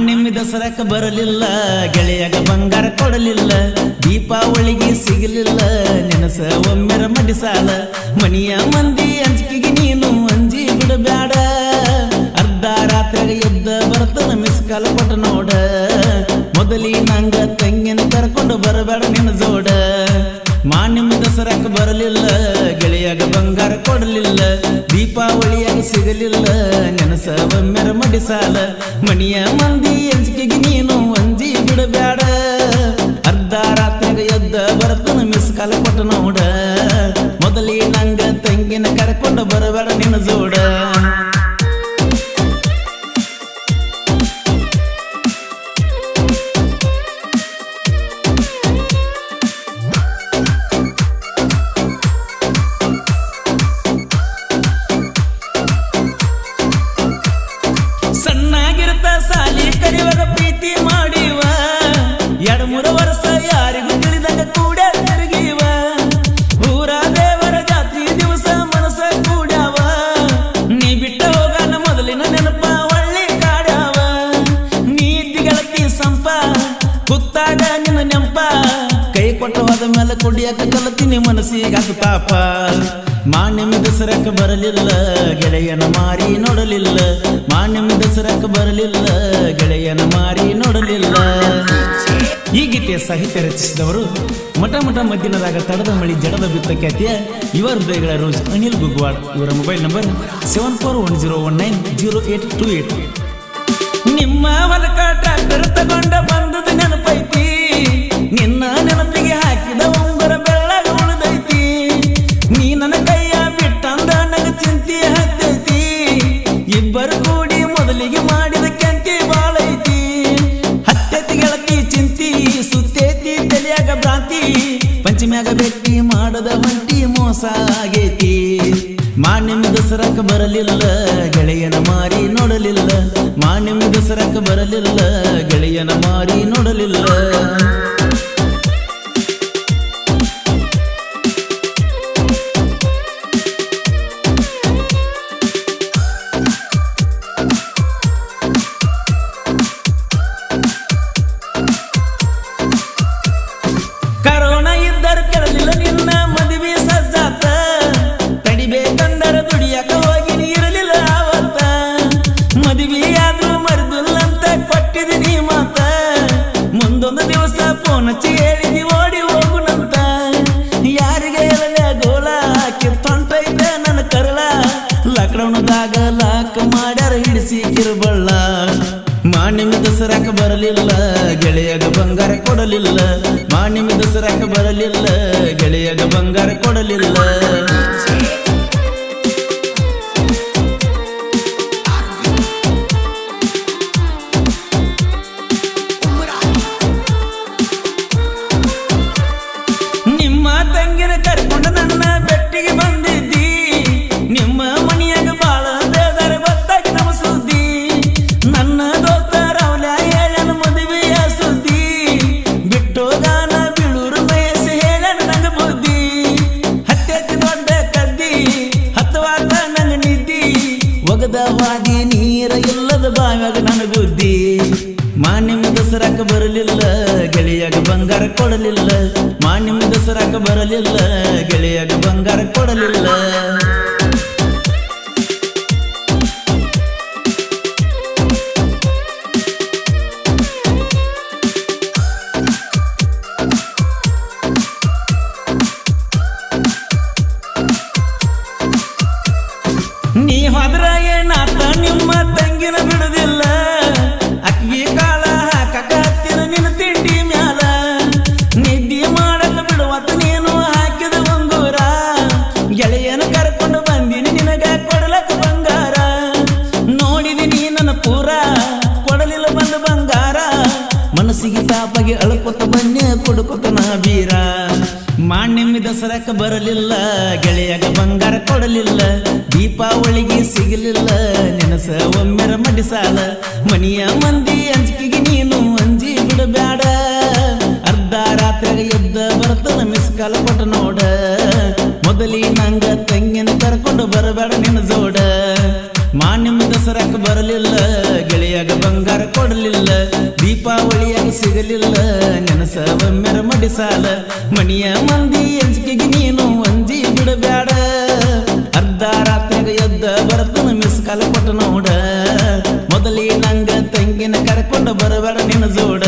ಮಾನ್ಯಮಿ ದಸರಾಕ ಬರಲಿಲ್ಲ, ಗೆಳೆಯಾಗ ಬಂಗಾರ ಕೊಡಲಿಲ್ಲ, ದೀಪಾವಳಿಗೆ ಸಿಗಲಿಲ್ಲ, ನೆನಸ ಒಮ್ಮೆರ ಮಡಿಸಾಲ ಮನಿಯ ಮಂದಿ ಅಂಜಿಕೆಗೆ ನೀನು ಅಂಜಿ ಬಿಡಬೇಡ ಅರ್ಧ ರಾತ್ರಿ ಎದ್ದ ಬರ್ತನ ಮಿಸ್ ಕಾಲ ಕೊಟ್ಟ ನೋಡ. ಮೊದಲಿ ನಂಗ ತಂಗಿನ ಕರ್ಕೊಂಡು ಬರಬೇಡ ನಿನ್ನ ಮಾನ್ಯಮ ದಸರಾಕ ಬರಲಿಲ್ಲ ಗೆಳೆಯಾಗ ಬಂಗಾರ ಕೊಡಲಿಲ್ಲ ದೀಪಾವಳಿಯಾಗ ಸಿಗಲಿಲ್ಲ ನೆನಸ ಒಮ್ಮೆರ ಮಡಿಸಾಲ ಮನಿಯ ಮಂದಿ ಅಂಜಿಕೆಗೆ ಕುತ್ತಾಗ ನಿನ್ನ ನೆಂಪ. ಕೈ ಕೊಟ್ಟು ಹೋದ ಮೇಲೆ ಕುಡಿಯಕ ಕಲತೀನಿ ಮನಸ್ಸಿಗಾಕ ಪಾಪ. ಮಾನ್ಯಮ ದಸರಕ ಬರಲಿಲ್ಲ, ಗೆಳೆಯನ ಮಾರಿ ನೋಡಲಿಲ್ಲ. ಮಾನ್ಯಮ ದಸರಕ ಬರಲಿಲ್ಲ, ಗೆಳೆಯನ ಮಾರಿ ನೋಡಲಿಲ್ಲ. ಈ ಗೀತೆಯ ಸಾಹಿತ್ಯ ರಚಿಸಿದವರು ಮಠ ಮಠ ಮಧ್ಯಾಹ್ನದಾಗ ತಡದ ಮಳಿ ಜಡದ ಬಿತ್ತ ಖ್ಯಾತಿಯ ಯುವ ಹೃದಯಗಳ ರೋಜ್ ಅನಿಲ್ ಗುಗ್ವಾಡ್ ಇವರ mobile number seven four one zero one nine zero eight two eight ನಿಮ್ಮ ಹೊಲಕ ಟ್ರ್ಯಾಕ್ಟರ್ ತಗೊಂಡ ಬಂದದ ನೆನಪೈತಿ. ನಿನ್ನ ನೆನಪಿಗೆ ಹಾಕಿದ ಉಂಗುರ ಬೆಳ್ಳಗ ಉಳಿದೈತಿ. ನೀ ನನ್ನ ಕೈಯ ಬಿಟ್ಟಂದ ನಗ ಚಿಂತಿ ಹತ್ತೈತಿ ಇಬ್ಬರು ಕೂಡಿ ಮೊದಲಿಗೆ ಮಾಡಿದ ಕೆಂತಿ ಬಾಳೈತಿ ಹತ್ತೈತಿ ಗೆಳತಿ ಚಿಂತಿ, ಸುತ್ತೈತಿ ತಲೆಯಾಗ ಭ್ರಾಂತಿ. ಪಂಚಮ್ಯಾಗ ಬೆಟ್ಟಿ ಮಾಡದ ಹೊಂಟಿ ಮೋಸ ಆಗೈತಿ. ಮಾನ್ಯಮ ದಸರಕ ಬರಲಿಲ್ಲ ಗೆಳೆಯನ ಮಾರಿ ನೋಡಲಿಲ್ಲ ಮಾನ್ಯಮ ದಸರಕ ಬರಲಿಲ್ಲ ಗೆಳೆಯನ ಮಾರಿ ನೋಡಲಿಲ್ಲ ಕಿರುಬಳ್ಳ ಮಾನ್ಯಮ ದಸರಾಕ ಬರಲಿಲ್ಲ ಗೆಳೆಯಗ ಬಂಗಾರ ಕೊಡಲಿಲ್ಲ. ಮಾನ್ಯಮ ದಸರಾಕ ಬರಲಿಲ್ಲ ಗೆಳೆಯಗ ಬಂಗಾರ ಕೊಡಲಿಲ್ಲ. ಬರಲಿಲ್ಲ ಗೆಳೆಯಾಗ ಬಂಗಾರ ಕೊಡಲಿಲ್ಲ. ಮಾನ್ಯಮ ದಸರಾಕ ಬರಲಿಲ್ಲ ಗೆಳೆಯಾಗ ಬಂಗಾರ ಕೊಡಲಿಲ್ಲ. ಕರ್ಕೊಂಡು ಬಂದಿನಿ ನಿನಗ ಕೊಡಲಕ ಬಂಗಾರ. ನೋಡಿದಿನಿ ನನ್ನ ಪೂರ, ಕೊಡಲಿಲ್ಲ ಬಂದ ಬಂಗಾರ. ಮನಸ್ಸಿಗೆ ತಾಪಗೆ ಅಳ್ಕೊತ ಬನ್ನಿ ಕೊಡುಕೊತ ನಾ ಬೀರ. ಮಾಣ್ಯಮಿ ದಸರಾಕ ಬರಲಿಲ್ಲ, ಗೆಳೆಯಾಗ ಬಂಗಾರ ಕೊಡಲಿಲ್ಲ. ದೀಪಾವಳಿಗೆ ಸಿಗಲಿಲ್ಲ, ನೆನಸ ಒಮ್ಮೆರ ಮಡಿಸಾಲ ಮನೆಯ ಮಂದಿ ಅಂಜಿಕೆಗೆ ನೀನು ಅಂಜಿ ಬಿಡಬೇಡ ಅರ್ಧ ರಾತ್ರಿ ಎದ್ದ ಬರ್ತಾನ ಮಿಸ್ ಕಾಲ ಕೊಟ್ಟ ನೋಡ. ಮೊದಲಿ ನಂಗ ತಂಗಿನ ಕರ್ಕೊಂಡು ಬರಬೇಡ ನಿನ್ನ ಜೋಡ. ಮಾನ್ಯಮ ದಸರಾಕ ಬರಲಿಲ್ಲ, ಗೆಳೆಯಾಗ ಬಂಗಾರ ಕೊಡಲಿಲ್ಲ, ದೀಪಾವಳಿಯಾಗ ಸಿಗಲಿಲ್ಲ ನೆನಸ ಒಮ್ಮೆರ ಮಡಿಸಾಲ ಮಣಿಯ ಮಂದಿ ಅಂಜಿಕೆಗೆ ನೀನು ಅಂಜಿ ಬಿಡಬೇಡ. ಅರ್ಧ ರಾತ್ರಿಗ ಎದ್ದ ಬರ್ತನ ಮಿಸ್ ಕಾಲ ಕೊಟ್ಟ ನೋಡ. ಮೊದಲೇ ನಂಗ ತಂಗಿನ ಕರ್ಕೊಂಡು ಬರಬೇಡ ನಿನ್ನ ಜೋಡ.